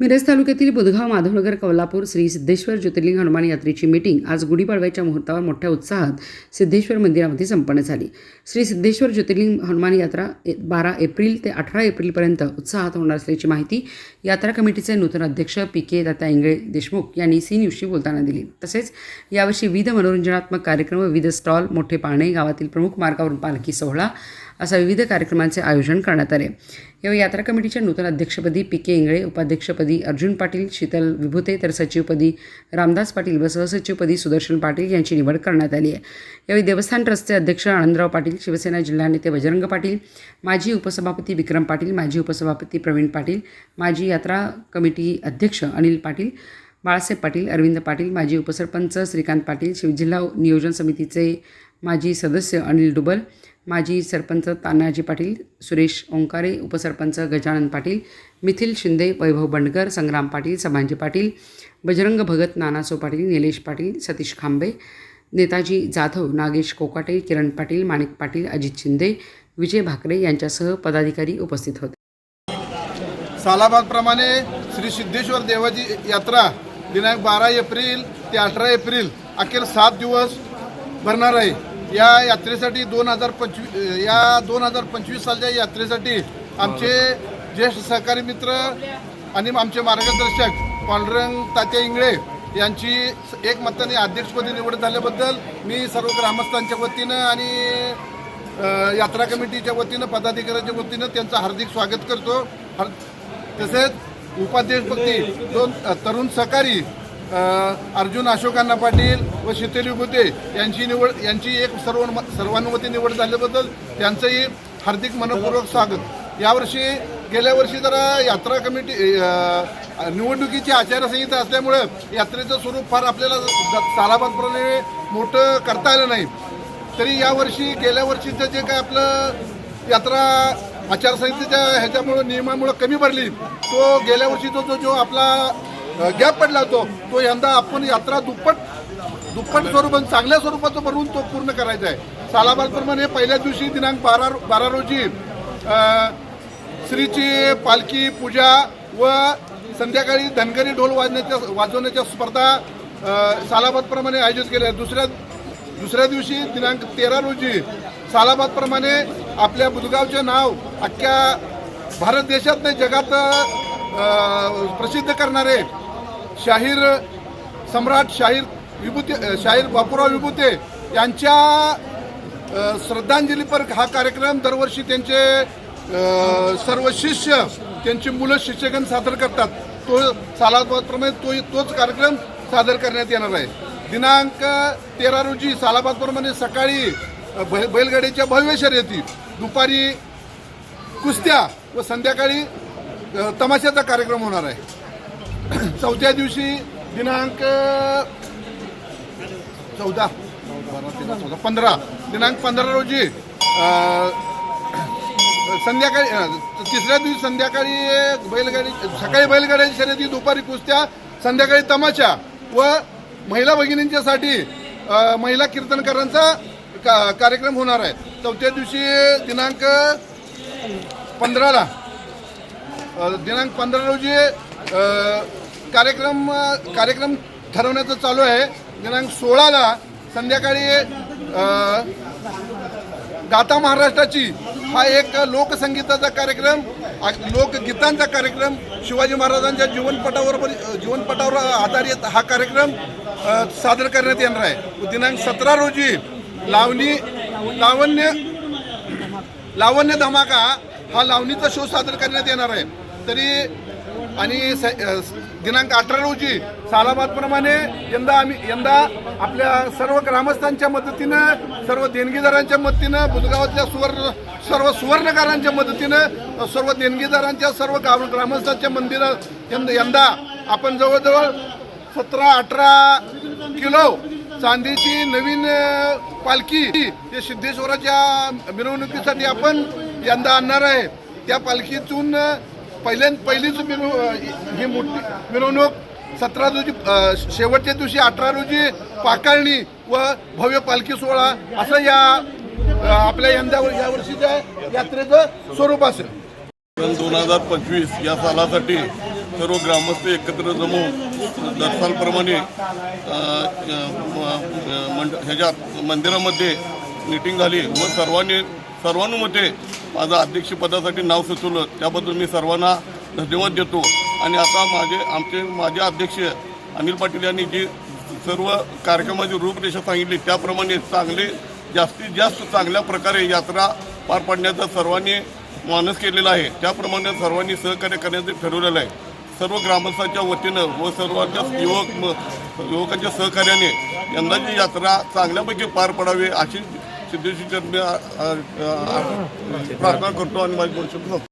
मिरज तालुक्यातील बुधगाव माधवनगर कोल्हापूर श्री सिद्धेश्वर ज्योतिर्लिंग हनुमान यात्रेची मीटिंग आज गुढीपाडव्याच्या मुहूर्तावर मोठ्या उत्साहात सिद्धेश्वर मंदिरामध्ये संपन्न झाली. श्री सिद्धेश्वर ज्योतिर्लिंग हनुमान यात्रा ए- बारा एप्रिल ते अठरा एप्रिलपर्यंत उत्साहात होणार असल्याची माहिती यात्रा कमिटीचे नूतन अध्यक्ष पी के दत्ता इंगळे देशमुख यांनी सी न्यूजशी बोलताना दिली. तसेच यावर्षी विविध मनोरंजनात्मक कार्यक्रम व विविध स्टॉल मोठे पाळणे गावातील प्रमुख मार्गावरून पालखी सोहळा असा विविध कार्यक्रमांचे आयोजन करण्यात आले. या यात्रा कमिटीच्या नूतन अध्यक्षपदी पी के इंगळे उपाध्यक्षपदी अर्जुन पाटील शीतल विभुते तर सचिवपदी रामदास पाटील व सहसचिवपदी सुदर्शन पाटील यांची निवड करण्यात आली आहे. यावेळी देवस्थान ट्रस्टचे अध्यक्ष आनंदराव पाटील शिवसेना जिल्हा नेते बजरंग पाटील माजी उपसभापती विक्रम पाटील माजी उपसभापती प्रवीण पाटील माजी यात्रा कमिटी अध्यक्ष अनिल पाटील बाळासाहेब पाटील अरविंद पाटील माजी उपसरपंच श्रीकांत पाटील शिव जिल्हा नियोजन समितीचे माजी सदस्य अनिल डुबल माजी सरपंच तानाजी पाटील सुरेश ओंकारे उपसरपंच गजानन पाटील मिथिल शिंदे वैभव बंडकर संग्राम पाटील सभांजी पाटील बजरंग भगत नानासो पाटील निलेश पाटील सतीश खांबे नेताजी जाधव नागेश कोकाटे किरण पाटील माणिक पाटील अजित शिंदे विजय भाकरे यांच्यासह पदाधिकारी उपस्थित होते. सालाबादप्रमाणे श्री सिद्धेश्वर देवाची यात्रा दिनांक बारा एप्रिल ते अठरा एप्रिल अखेर सात दिवस भरणार आहे. या यात्रेसाठी दोन हजार पंचवीस या दोन हजार पंचवीस सालच्या यात्रेसाठी आमचे ज्येष्ठ सहकारी मित्र आणि आमचे मार्गदर्शक पांडुरंग तात्या इंगळे यांची एक मताने अध्यक्षपदी निवड झाल्याबद्दल मी सर्व ग्रामस्थांच्या वतीनं आणि यात्रा कमिटीच्या वतीनं पदाधिकाऱ्यांच्या वतीनं त्यांचं हार्दिक स्वागत करतो. हर तसेच उपाध्यक्षपदी दोन तरुण सहकारी अर्जुन अशोकांना पाटील व शीतल विभूते यांची निवड यांची एक सर्व सर्वानुमती निवड झाल्याबद्दल त्यांचंही हार्दिक मनपूर्वक स्वागत. यावर्षी गेल्या वर्षी जरा यात्रा कमिटी निवडणुकीची आचारसंहिता असल्यामुळं यात्रेचं स्वरूप फार आपल्याला तालाबादप्रमाणे मोठं करता आलं नाही. तरी यावर्षी गेल्या वर्षीचं जे काय आपलं यात्रा आचारसंहितेच्या ह्याच्यामुळं नियमामुळं कमी भरली तो गेल्या वर्षीचा जो जो आपला गॅप पडला होतो. तो यंदा आपण यात्रा दुप्पट दुप्पट स्वरूपात चांगल्या स्वरूपाचं भरून तो पूर्ण करायचा आहे. सालाबादप्रमाणे पहिल्या दिवशी दिनांक बारा बारा रोजी श्रीची पालखी पूजा व संध्याकाळी धनगरी ढोल वाजण्याच्या वाजवण्याच्या स्पर्धा सालाबादप्रमाणे आयोजित केल्या दुसऱ्या दुसऱ्या दिवशी दिनांक तेरा रोजी सालाबादप्रमाणे आपल्या बुधगावचे नाव अख्ख्या भारत देशात नाही जगात प्रसिद्ध करणारे शाहीर सम्राट शाहीर विभूते शाहीर बापूराव विभूते यांच्या श्रद्धांजलीपर हा कार्यक्रम दरवर्षी त्यांचे सर्व शिष्य त्यांची मुलं शिक्षकगण सादर करतात. तो सालाबादप्रमाणे तो तोच कार्यक्रम सादर करण्यात येणार आहे. दिनांक तेरा रोजी सालाबादप्रमाणे सकाळी बै बैलगाडीच्या भव्य शर्यती दुपारी कुस्त्या व संध्याकाळी तमाशाचा कार्यक्रम होणार आहे. चौथ्या दिवशी दिनांक चौदा. चौदा पंधरा. दिनांक पंधरा रोजी संध्याकाळी तिसऱ्या दिवशी संध्याकाळी बैलगाडी सकाळी बैलगाड्याची शर्यती दुपारी कुस्त्या संध्याकाळी तमाशा व महिला भगिनींच्यासाठी महिला कीर्तनकारांचा का कार्यक्रम होणार आहे. चौथ्या दिवशी दिनांक पंधराला दिनांक पंधरा रोजी कार्यक्रम कार्यक्रम ठरवण्याचं चालू आहे. दिनांक सोळाला संध्याकाळी अ, महाराष्ट्राची हा एक लोकसंगीताचा कार्यक्रम लोकगीतांचा कार्यक्रम शिवाजी महाराजांच्या जीवनपटावर जीवनपटावर आधारित हा कार्यक्रम सादर करण्यात येणार आहे. दिनांक सतरा रोजी लावणी लावण्य लावण्य धमाका हा लावणीचा शो सादर करण्यात येणार आहे. तरी आणि स दिनांक अठरा रोजी सालाबादप्रमाणे यंदा आम्ही यंदा आपल्या सर्व ग्रामस्थांच्या मदतीनं सर्व देणगीदारांच्या मदतीनं बुधगावातल्या सुवर्ण सर्व सुवर्णकारांच्या मदतीनं सर्व देणगीदारांच्या सर्व गाव ग्रामस्थांच्या मंदिरं यंदा यंदा आपण जवळजवळ सतरा अठरा किलो चांदीची नवीन पालखी ते सिद्धेश्वराच्या मिरवणुकीसाठी आपण यंदा आणणार आहे. त्या पालखीतून पहिल्या पहिलीच मिरव ही मोठी मिरवणूक सतरा रोजी शेवटच्या दिवशी अठरा रोजी पाकाळणी व भव्य पालखी सोहळा असं या आपल्या यंदा यावर्षीच्या यात्रेचं स्वरूप असेल. सन दोन हजार पंचवीस या सालासाठी सर्व ग्रामस्थ एकत्र जमून दरसालप्रमाणे मंड ह्याच्यात मंदिरामध्ये मीटिंग झाली व सर्वांनी सर्वानुमते माझं अध्यक्षपदासाठी नाव सुचवलं त्याबद्दल मी सर्वांना धन्यवाद देतो. आणि आता माझे आमचे माझे अध्यक्ष अनिल पाटील यांनी जी सर्व कार्यक्रमाची रूपरेषा सांगितली त्याप्रमाणे चांगले जास्तीत जास्त चांगल्या प्रकारे यात्रा पार पाडण्याचा सर्वांनी मानस केलेला आहे. त्याप्रमाणे सर्वांनी सहकार्य करण्याचं ठरवलेलं आहे. सर्व ग्रामस्थांच्या वतीनं व सर्वांच्या युवक युवकांच्या सहकार्याने यंदाची यात्रा चांगल्यापैकी पार पडावी अशी সিদ্ধি সিদ্ধি প্রার্থনা করতে অনিবার্য করছিল